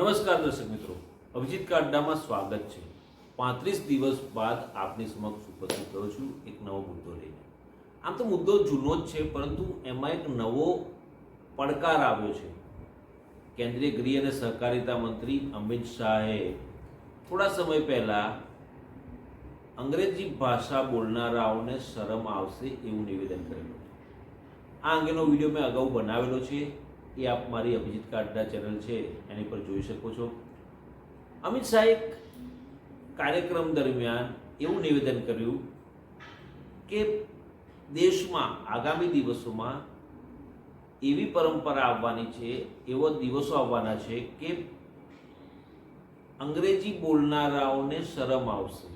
નમસ્કાર દર્શક મિત્રો. અભિજીત કાંડામાં સ્વાગત છે. પાંત્રીસ દિવસ બાદ આપની સમક્ષ ઉપસ્થિત થયો છું એક નવો મુદ્દો લઈને. આમ તો મુદ્દો જૂનો જ છે, પરંતુ એમાં એક નવો પડકાર આવ્યો છે. કેન્દ્રીય ગૃહ અને સહકારિતા મંત્રી અમિત શાહે થોડા સમય પહેલાં અંગ્રેજી ભાષા બોલનારાઓને શરમ આવશે એવું નિવેદન કરેલું આ અંગેનો વીડિયો મેં અગાઉ બનાવેલો છે. એ આપ મારી અભિજીત કાડ્ડા ચેનલ છે, એની પર જોઈ શકો છો. અમિત શાહે કાર્યક્રમ દરમિયાન એવું નિવેદન કર્યું કે દેશમાં આગામી દિવસોમાં એવી પરંપરા આવવાની છે, એવો દિવસો આવવાના છે કે અંગ્રેજી બોલનારાઓને શરમ આવશે.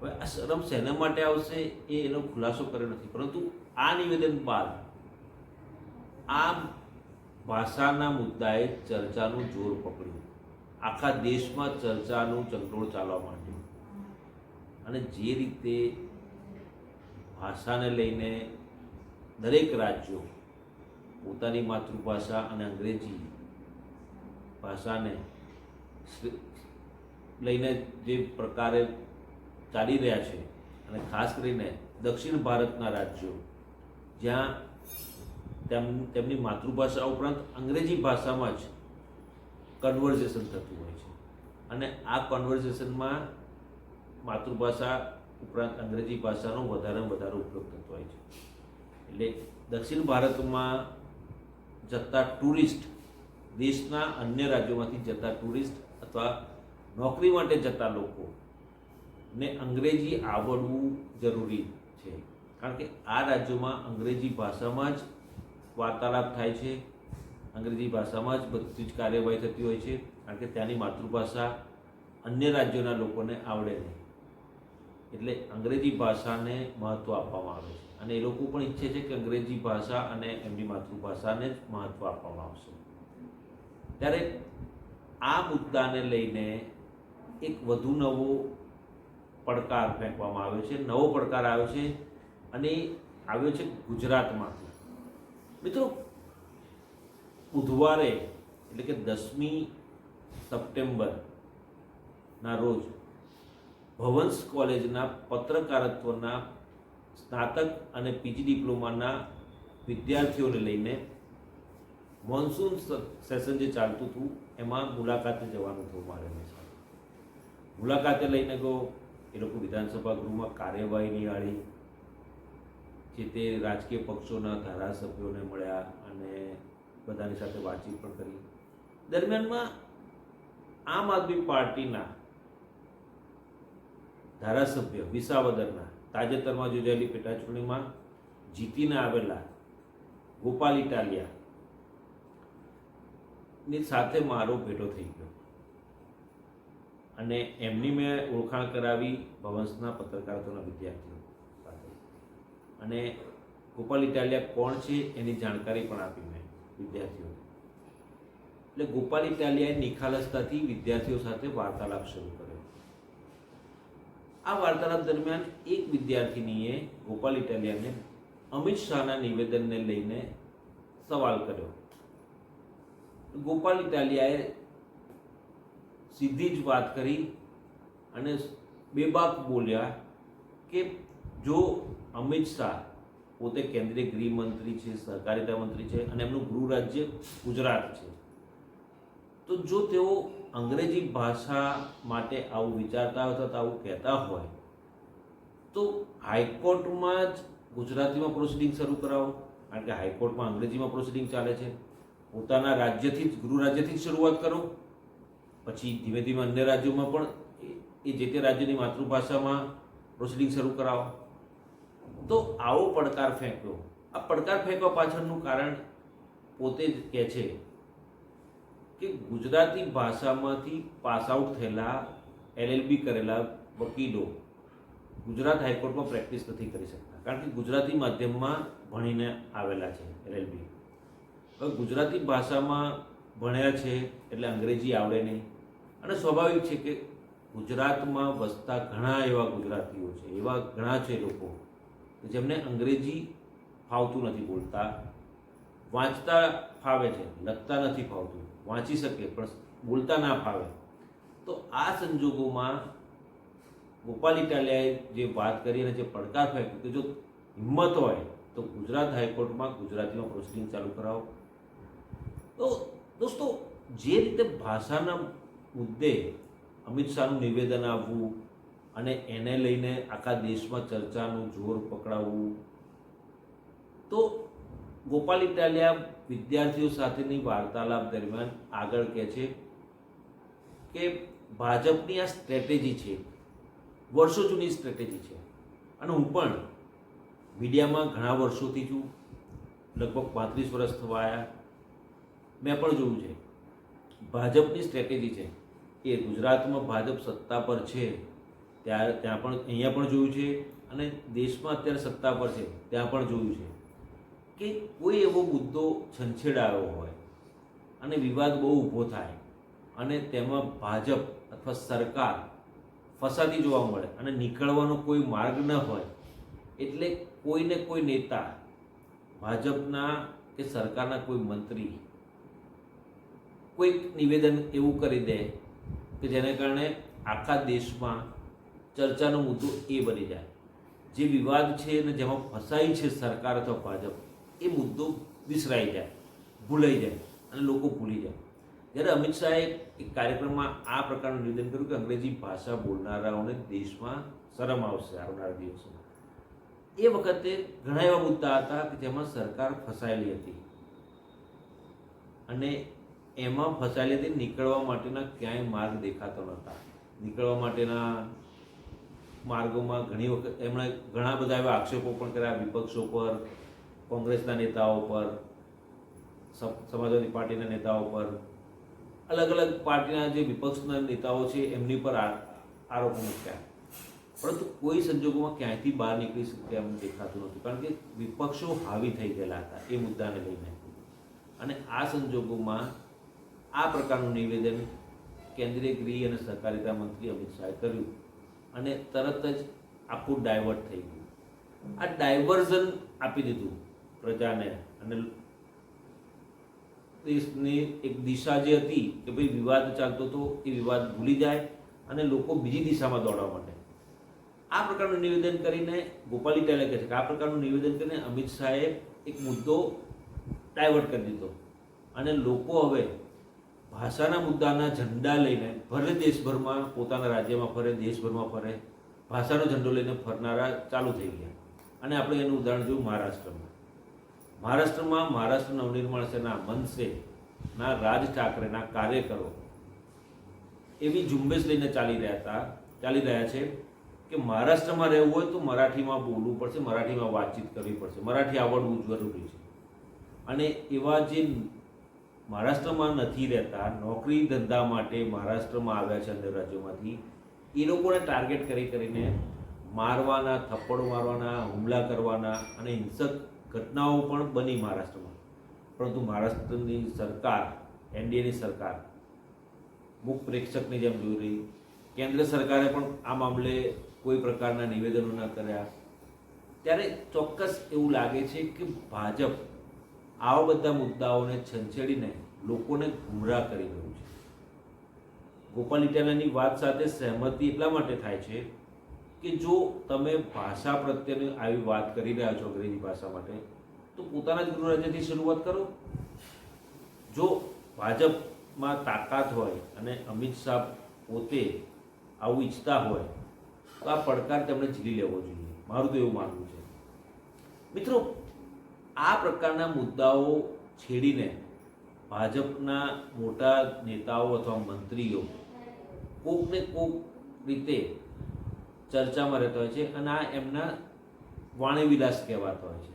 હવે આ શરમ શેના માટે આવશે એ એનો ખુલાસો કર્યો નથી. પરંતુ આ નિવેદન બાદ આ ભાષાના મુદ્દાએ ચર્ચાનું જોર પકડ્યું. આખા દેશમાં ચર્ચાનું ચંડોળ ચાલવા માંડ્યું. અને જે રીતે ભાષાને લઈને દરેક રાજ્યો પોતાની માતૃભાષા અને અંગ્રેજી ભાષાને લઈને જે પ્રકારે ચાલી રહ્યા છે અને ખાસ કરીને દક્ષિણ ભારતના રાજ્યો જ્યાં તેમ તેમની માતૃભાષા ઉપરાંત અંગ્રેજી ભાષામાં જ કન્વર્ઝેશન થતું હોય છે. અને આ કન્વર્ઝેશનમાં માતૃભાષા ઉપરાંત અંગ્રેજી ભાષાનો વધારે વધારે ઉપયોગ થતો હોય છે. એટલે દક્ષિણ ભારતમાં જતા ટુરિસ્ટ દેશના અન્ય રાજ્યોમાંથી જતા ટુરિસ્ટ અથવા નોકરી માટે જતા લોકો ને અંગ્રેજી આવડવું જરૂરી છે. કારણ કે આ રાજ્યોમાં અંગ્રેજી ભાષામાં જ વાર્તાલાપ થાય છે, અંગ્રેજી ભાષામાં જ બધી જ કાર્યવાહી થતી હોય છે, કારણ કે ત્યાંની માતૃભાષા અન્ય રાજ્યોના લોકોને આવડે નહીં. એટલે અંગ્રેજી ભાષાને મહત્ત્વ આપવામાં આવે છે. અને એ લોકો પણ ઈચ્છે છે કે અંગ્રેજી ભાષા અને એમની માતૃભાષાને જ મહત્ત્વ આપવામાં આવશે. ત્યારે આ મુદ્દાને લઈને એક વધુ નવો પડકાર ફેંકવામાં આવ્યો છે. નવો પડકાર આવ્યો છે અને આવ્યો છે ગુજરાતમાંથી. મિત્રો, બુધવારે એટલે કે દસમી સપ્ટેમ્બરના રોજ ભવંસ કોલેજના પત્રકારત્વના સ્નાતક અને પીજી ડિપ્લોમાના વિદ્યાર્થીઓને લઈને મોન્સૂન સેશન જે ચાલતું હતું, એમાં મુલાકાતે જવાનું થયું મારે મુલાકાતે લઈને ગયો, એ લોકો વિધાનસભા ગૃહમાં કાર્યવાહી નિહાળી. જે તે રાજકીય પક્ષોના ધારાસભ્યોને મળ્યા અને બધાની સાથે વાતચીત પણ કરી. દરમિયાનમાં આમ આદમી પાર્ટીના ધારાસભ્ય વિસાવદરના તાજેતરમાં યોજાયેલી પેટાચૂંટણીમાં જીતીને આવેલા ગોપાલ ઇટાલિયા ની સાથે મારો ભેટો થઈ ગયો. અને એમની મેં ઓળખાણ કરાવી ભવંશના પત્રકારત્વના વિદ્યાર્થીઓ. અને ગોપાલ ઇટાલિયા કોણ છે એની જાણકારી પણ આપી મેં વિદ્યાર્થીઓને. એટલે ગોપાલ ઇટાલિયાએ નિખાલસતાથી વિદ્યાર્થીઓ સાથે વાર્તાલાપ શરૂ કર્યો. આ વાર્તાલાપ દરમિયાન એક વિદ્યાર્થીનીએ ગોપાલ ઇટાલિયાને અમિત શાહના નિવેદનને લઈને સવાલ કર્યો. ગોપાલ ઇટાલિયાએ સીધી જ વાત કરી અને બેબાક બોલ્યા કે જો અમિત શાહ પોતે કેન્દ્રીય ગૃહમંત્રી છે, સહકારિતા મંત્રી છે અને એમનું ગૃહ રાજ્ય ગુજરાત છે. તો જો તેઓ અંગ્રેજી ભાષા માટે આવું વિચારતા હોય અથવા આવું કહેતા હોય, તો હાઈકોર્ટમાં જ ગુજરાતીમાં પ્રોસિડિંગ શરૂ કરાવો. કારણ કે હાઈકોર્ટમાં અંગ્રેજીમાં પ્રોસિડિંગ ચાલે છે. પોતાના રાજ્યથી જ, ગૃહ રાજ્યથી જ શરૂઆત કરો. પછી ધીમે ધીમે અન્ય રાજ્યોમાં પણ એ જે તે રાજ્યની માતૃભાષામાં પ્રોસિડિંગ શરૂ કરાવો. તો આવો પડકાર ફેંક્યો. આ પડકાર ફેંકવા પાછળનું કારણ પોતે જ કહે છે કે ગુજરાતી ભાષામાંથી પાસ આઉટ થયેલા એલએલબી કરેલા વકીલો ગુજરાત હાઈકોર્ટમાં પ્રેક્ટિસ નથી કરી શકતા. કારણ કે ગુજરાતી માધ્યમમાં ભણીને આવેલા છે એલએલબી. હવે ગુજરાતી ભાષામાં ભણ્યા છે એટલે અંગ્રેજી આવડે નહીં. અને સ્વાભાવિક છે કે ગુજરાતમાં વસતા ઘણા એવા ગુજરાતીઓ છે, એવા ઘણા છે લોકો. જેમને અંગ્રેજી ફાવતું નથી બોલતા, વાંચતા ફાવે છે, લખતા નથી ફાવતું, વાંચી શકે પણ બોલતા ના ફાવે. તો આ સંજોગોમાં ગોપાલ ઇટાલિયાએ જે વાત કરી અને જે પડકાર ફેંક્યો કે જો હિંમત હોય તો ગુજરાત હાઈકોર્ટમાં ગુજરાતીમાં પ્રોસિડિંગ ચાલુ કરાવો. તો દોસ્તો, જે રીતે ભાષાના મુદ્દે અમિત શાહનું નિવેદન આવવું અને એને લઈને આખા દેશમાં ચર્ચાનું જોર પકડાવવું. તો ગોપાલ ઇટાલિયા વિદ્યાર્થીઓ સાથેની વાર્તાલાપ દરમિયાન આગળ કહે છે કે ભાજપની આ સ્ટ્રેટેજી છે, વર્ષો જૂની સ્ટ્રેટેજી છે. અને હું પણ મીડિયામાં ઘણા વર્ષોથી છું, લગભગ પાંત્રીસ વર્ષ થવાયા. મેં પણ જોયું છે, ભાજપની સ્ટ્રેટેજી છે કે ગુજરાતમાં ભાજપ સત્તા પર છે. ત્યાં ત્યાં પણ, અહીંયા પણ જોયું છે અને દેશમાં અત્યારે સત્તા પર છે, ત્યાં પણ જોયું છે કે કોઈ એવો મુદ્દો છંછેડાયો હોય અને વિવાદ બહુ ઊભો થાય અને તેમાં ભાજપ અથવા સરકાર ફસાતી જોવા મળે અને નીકળવાનો કોઈ માર્ગ ન હોય, એટલે કોઈને કોઈ નેતા ભાજપના કે સરકારના કોઈ મંત્રી કોઈક નિવેદન એવું કરી દે કે જેને કારણે આખા દેશમાં ચર્ચાનો મુદ્દો એ બની જાય. જે વિવાદ છે અને જેમાં ફસાઈ છે સરકાર અથવા ભાજપ, એ મુદ્દો વિસરાઈ જાય, ભૂલાઈ જાય અને લોકો ભૂલી જાય. જ્યારે અમિત શાહે એક કાર્યક્રમમાં આ પ્રકારનું નિવેદન કર્યું કે અંગ્રેજી ભાષા બોલનારાઓને દેશમાં શરમ આવશે આવનારા દિવસોમાં. એ વખતે ઘણા એવા મુદ્દા હતા કે જેમાં સરકાર ફસાયેલી હતી. અને એમાં ફસાયેલી હતી, નીકળવા માટેના ક્યાંય માર્ગ દેખાતો નહોતા. નીકળવા માટેના માર્ગોમાં ઘણી વખત એમણે ઘણા બધા એવા આક્ષેપો પણ કર્યા, વિપક્ષો પર, કોંગ્રેસના નેતાઓ પર, સમ- સમાજવાદી પાર્ટીના નેતાઓ પર. અલગ અલગ પાર્ટીના જે વિપક્ષના નેતાઓ છે, એમની પર આરોપો મૂક્યા. પરંતુ કોઈ સંજોગોમાં ક્યાંયથી બહાર નીકળી શકે એમ દેખાતું નહોતું કારણ કે વિપક્ષો હાવી થઈ ગયેલા હતા એ મુદ્દાને લઈને. અને આ સંજોગોમાં આ પ્રકારનું નિવેદન કેન્દ્રીય ગૃહ અને સહકારિતા મંત્રી અમિત શાહે કર્યું. અને તરત જ આખું ડાયવર્ટ થઈ ગયું. આ ડાયવર્ઝન આપી દીધું પ્રજાને અને દેશની એક દિશા જે હતી કે ભાઈ વિવાદ ચાલતો હતો, એ વિવાદ ભૂલી જાય અને લોકો બીજી દિશામાં દોડવા માટે આ પ્રકારનું નિવેદન કરીને ગોપાલી ટેલે કહે છે કે આ પ્રકારનું નિવેદન કરીને અમિત શાહે એક મુદ્દો ડાયવર્ટ કરી દીધો. અને લોકો હવે ભાષાના મુદ્દાના ઝંડા લઈને ભલે દેશભરમાં, પોતાના રાજ્યમાં ફરે, દેશભરમાં ફરે, ભાષાનો ઝંડો લઈને ફરનારા ચાલુ થઈ ગયા. અને આપણે એનું ઉદાહરણ જોયું મહારાષ્ટ્રમાં. મહારાષ્ટ્રમાં મહારાષ્ટ્ર નવનિર્માણ સેના મનસે ના રાજ ઠાકરેના કાર્યકરો એવી ઝુંબેશ લઈને ચાલી રહ્યા હતા, ચાલી રહ્યા છે કે મહારાષ્ટ્રમાં રહેવું હોય તો મરાઠીમાં બોલવું પડશે, મરાઠીમાં વાતચીત કરવી પડશે. મરાઠી આવડવું જરૂરી છે. અને એવા જે મહારાષ્ટ્રમાં નથી રહેતા, નોકરી ધંધા માટે મહારાષ્ટ્રમાં આવ્યા છે અન્ય રાજ્યોમાંથી, એ લોકોને ટાર્ગેટ કરી કરીને મારવાના, થપ્પડ મારવાના, હુમલા કરવાના અને હિંસક ઘટનાઓ પણ બની મહારાષ્ટ્રમાં. પરંતુ મહારાષ્ટ્રની સરકાર, એનડીએની સરકાર, મુખ પ્રેક્ષકની જેમ જોઈ રહી. કેન્દ્ર સરકારે પણ આ મામલે કોઈ પ્રકારના નિવેદનો ન કર્યા. ત્યારે ચોક્કસ એવું લાગે છે કે ભાજપ આવા બધા મુદ્દાઓને છંછેડીને લોકોને ગુમરાહ કરી રહ્યું છે. ગોપાલ ઇટાલાની વાત સાથે સહેમતિ એટલા માટે થાય છે કે જો તમે ભાષા પ્રત્યેની આવી વાત કરી રહ્યા છો અંગ્રેજી ભાષા માટે, તો પોતાના જ ગૃહ રાજ્યથી શરૂઆત કરો. જો ભાજપમાં તાકાત હોય અને અમિત શાહ પોતે આવું ઈચ્છતા હોય, તો આ પડકાર તેમણે ઝીલી લેવો જોઈએ. મારું તો એવું માનવું છે. મિત્રો, આ પ્રકારના મુદ્દાઓ છેડીને ભાજપના મોટા નેતાઓ અથવા મંત્રીઓ કોક ને કોક રીતે ચર્ચામાં રહેતા હોય છે અને આ એમના વાણીવિલાસ કહેવાતા હોય છે.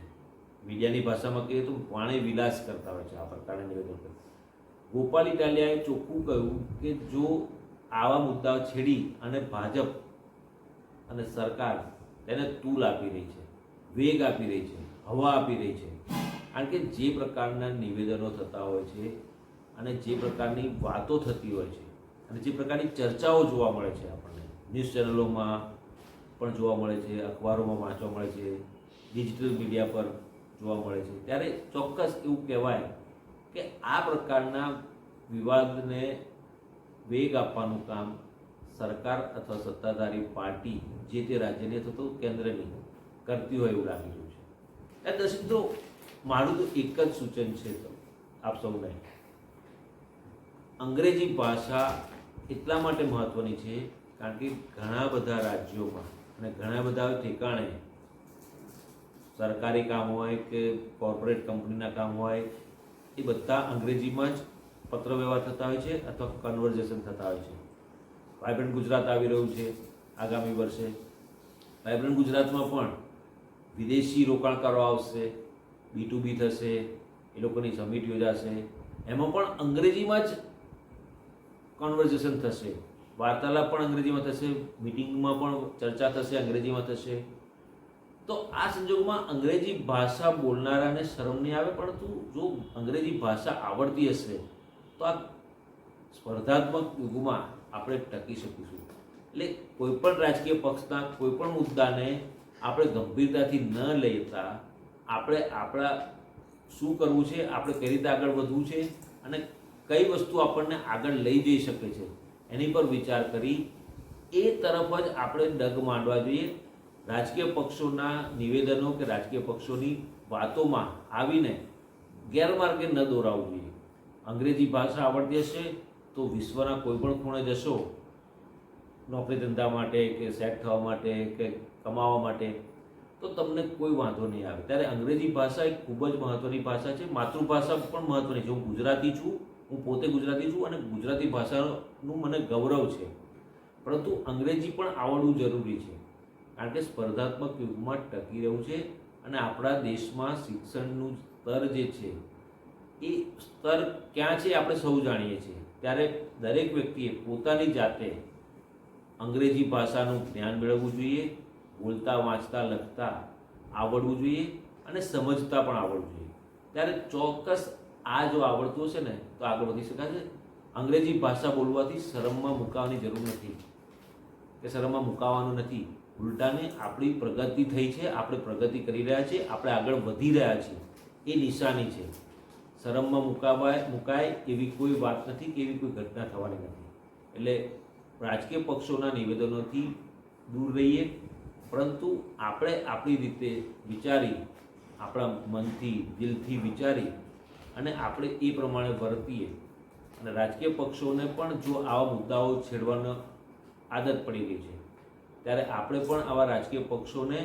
મીડિયાની ભાષામાં કહીએ તો વાણીવિલાસ કરતા હોય છે આ પ્રકારના નિવેદન ગોપાલ ઇટાલિયાએ ચોખ્ખું કહ્યું કે જો આવા મુદ્દાઓ છેડી અને ભાજપ અને સરકાર તેને તૂલ આપી રહી છે, વેગ આપી રહી છે, હવા આપી રહી છે કારણ કે જે પ્રકારના નિવેદનો થતા હોય છે અને જે પ્રકારની વાતો થતી હોય છે અને જે પ્રકારની ચર્ચાઓ જોવા મળે છે આપણને. ન્યૂઝ ચેનલોમાં પણ જોવા મળે છે, અખબારોમાં વાંચવા મળે છે, ડિજિટલ મીડિયા પર જોવા મળે છે. ત્યારે ચોક્કસ એવું કહેવાય કે આ પ્રકારના વિવાદને વેગ આપવાનું કામ સરકાર અથવા સત્તાધારી પાર્ટી જે તે રાજ્યની અથવા તો કેન્દ્રની કરતી હોય એવું લાગી રહ્યું છે. દર્શક મારું તો એક જ સૂચન છે તો આપ સૌને. અંગ્રેજી ભાષા એટલા માટે મહત્વની છે કારણ કે ઘણા બધા રાજ્યોમાં અને ઘણા બધા ઠેકાણે સરકારી કામ હોય કે કોર્પોરેટ કંપનીના કામ હોય, એ બધા અંગ્રેજીમાં જ પત્ર વ્યવહાર થતા હોય છે અથવા કન્વર્ઝેશન થતા હોય છે. વાઇબ્રન્ટ ગુજરાત આવી રહ્યું છે આગામી વર્ષે. વાઇબ્રન્ટ ગુજરાતમાં પણ વિદેશી રોકાણકારો આવશે. બી ટુ બી થશે, એ લોકોની સમિટ યોજાશે એમાં પણ અંગ્રેજીમાં જ કોન્વર્ઝેશન થશે. વાર્તાલાપ પણ અંગ્રેજીમાં થશે મિટિંગમાં પણ ચર્ચા થશે, અંગ્રેજીમાં થશે. તો આ સંજોગોમાં અંગ્રેજી ભાષા બોલનારાને શરમ નહીં આવે, પરંતુ જો અંગ્રેજી ભાષા આવડતી હશે, તો આ સ્પર્ધાત્મક યુગમાં આપણે ટકી શકીશું. એટલે કોઈપણ રાજકીય પક્ષના કોઈપણ મુદ્દાને આપણે ગંભીરતાથી ન લેતા આપણે આપણા શું કરવું છે, આપણે કઈ રીતે આગળ વધવું છે અને કઈ વસ્તુ આપણને આગળ લઈ જઈ શકે છે, એની પર વિચાર કરી એ તરફ જ આપણે ડગ માંડવા જોઈએ. રાજકીય પક્ષોના નિવેદનો કે રાજકીય પક્ષોની વાતોમાં આવીને ગેરમાર્ગે ન દોરાવવું જોઈએ. અંગ્રેજી ભાષા આવડતી હશે તો વિશ્વના કોઈ પણ ખૂણે જશો. નોકરી ધંધા માટે કે સેટ થવા માટે કે કમાવા માટે તો તમને કોઈ વાંધો નહીં આવે. ત્યારે અંગ્રેજી ભાષા એક ખૂબ જ મહત્ત્વની ભાષા છે. માતૃભાષા પણ મહત્ત્વની છે. હું ગુજરાતી છું, હું પોતે ગુજરાતી છું અને ગુજરાતી ભાષાનું મને ગૌરવ છે. પરંતુ અંગ્રેજી પણ આવડવું જરૂરી છે. કારણ કે સ્પર્ધાત્મક યુગમાં ટકી રહ્યું છે અને આપણા દેશમાં શિક્ષણનું સ્તર જે છે, એ સ્તર ક્યાં છે આપણે સૌ જાણીએ છીએ. ત્યારે દરેક વ્યક્તિએ પોતાની જાતે અંગ્રેજી ભાષાનું જ્ઞાન મેળવવું જોઈએ. બોલતા, વાંચતા, લખતા આવડવું જોઈએ અને સમજતા પણ આવડવું જોઈએ. ત્યારે ચોક્કસ આ જો આવડતું હશે ને, તો આગળ વધી શકાશે. અંગ્રેજી ભાષા બોલવાથી શરમમાં મુકાવાની જરૂર નથી. કે શરમમાં મુકાવાનું નથી. ઉલટાને આપણી પ્રગતિ થઈ છે, આપણે પ્રગતિ કરી રહ્યા છીએ, આપણે આગળ વધી રહ્યા છીએ. એ નિશાની છે. શરમમાં મુકાવાય, મુકાય એવી કોઈ વાત નથી કે એવી કોઈ ઘટના થવાની નથી. એટલે રાજકીય પક્ષોના નિવેદનોથી દૂર રહીએ પરંતુ આપણે આપણી રીતે વિચારી, આપણા મનથી, દિલથી વિચારી અને આપણે એ પ્રમાણે વર્તીએ. અને રાજકીય પક્ષોને પણ જો આવા મુદ્દાઓ છેડવાનો આદત પડી ગઈ છે, ત્યારે આપણે પણ આવા રાજકીય પક્ષોને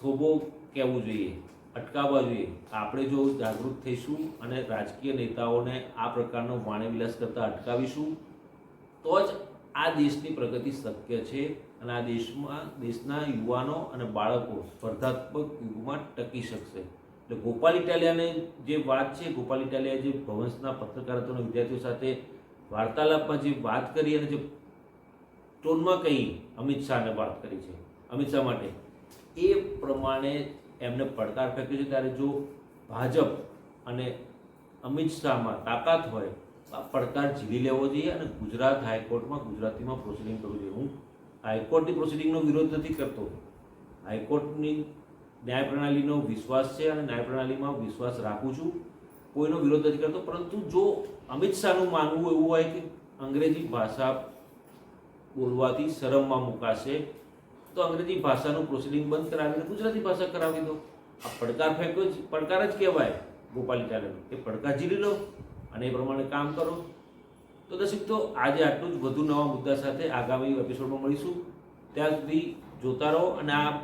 થોભો કહેવું જોઈએ, અટકાવવા જોઈએ. આપણે જો જાગૃત થઈશું અને રાજકીય નેતાઓને આ પ્રકારનો વાણીવિલાસ કરતાં અટકાવીશું, તો જ આ દેશની પ્રગતિ શક્ય છે અને આ દેશમાં, દેશના યુવાનો અને બાળકો સ્પર્ધાત્મક યુગમાં ટકી શકશે. એટલે ગોપાલ ઇટાલિયાને જે વાત છે, ગોપાલ ઇટાલિયા જે ભવંસના પત્રકારત્વના વિદ્યાર્થીઓ સાથે વાર્તાલાપમાં જે વાત કરી અને જે ટોનમાં કહી અમિત શાહને વાત કરી છે, અમિત શાહ માટે, એ પ્રમાણે એમને પડકાર ફેંક્યો છે. ત્યારે જો ભાજપ અને અમિત શાહમાં તાકાત હોય આ પડકાર ઝીલી લેવો જોઈએ અને ગુજરાત હાઈકોર્ટમાં ગુજરાતીમાં પ્રોસિડિંગ કરવું જોઈએ. હું હાઈકોર્ટની પ્રોસિડિંગનો વિરોધ નથી કરતો. હાઈકોર્ટની ન્યાય પ્રણાલીનો વિશ્વાસ છે અને ન્યાય પ્રણાલીમાં વિશ્વાસ રાખું છું. કોઈનો વિરોધ નથી કરતો, પરંતુ જો અમિત શાહનું માનવું એવું હોય કે અંગ્રેજી ભાષા બોલવાથી શરમમાં મુકાશે, તો અંગ્રેજી ભાષાનું પ્રોસિડિંગ બંધ કરાવીને ગુજરાતી ભાષા કરાવી દો. આ પડકાર ફેંક્યો પડકાર જ કહેવાય ગોપાલ ચાલે કે પડકાર ઝીલી લો અને એ પ્રમાણે કામ કરો. તો દર્શક, તો આજે આટલું જ વધુ નવા મુદ્દા સાથે આગામી એપિસોડમાં મળીશું. ત્યાં સુધી જોતા રહો અને આ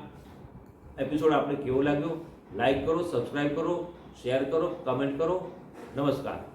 એપિસોડ આપણે કેવો લાગ્યો? લાઈક કરો સબસ્ક્રાઈબ કરો શેર કરો કમેન્ટ કરો. નમસ્કાર.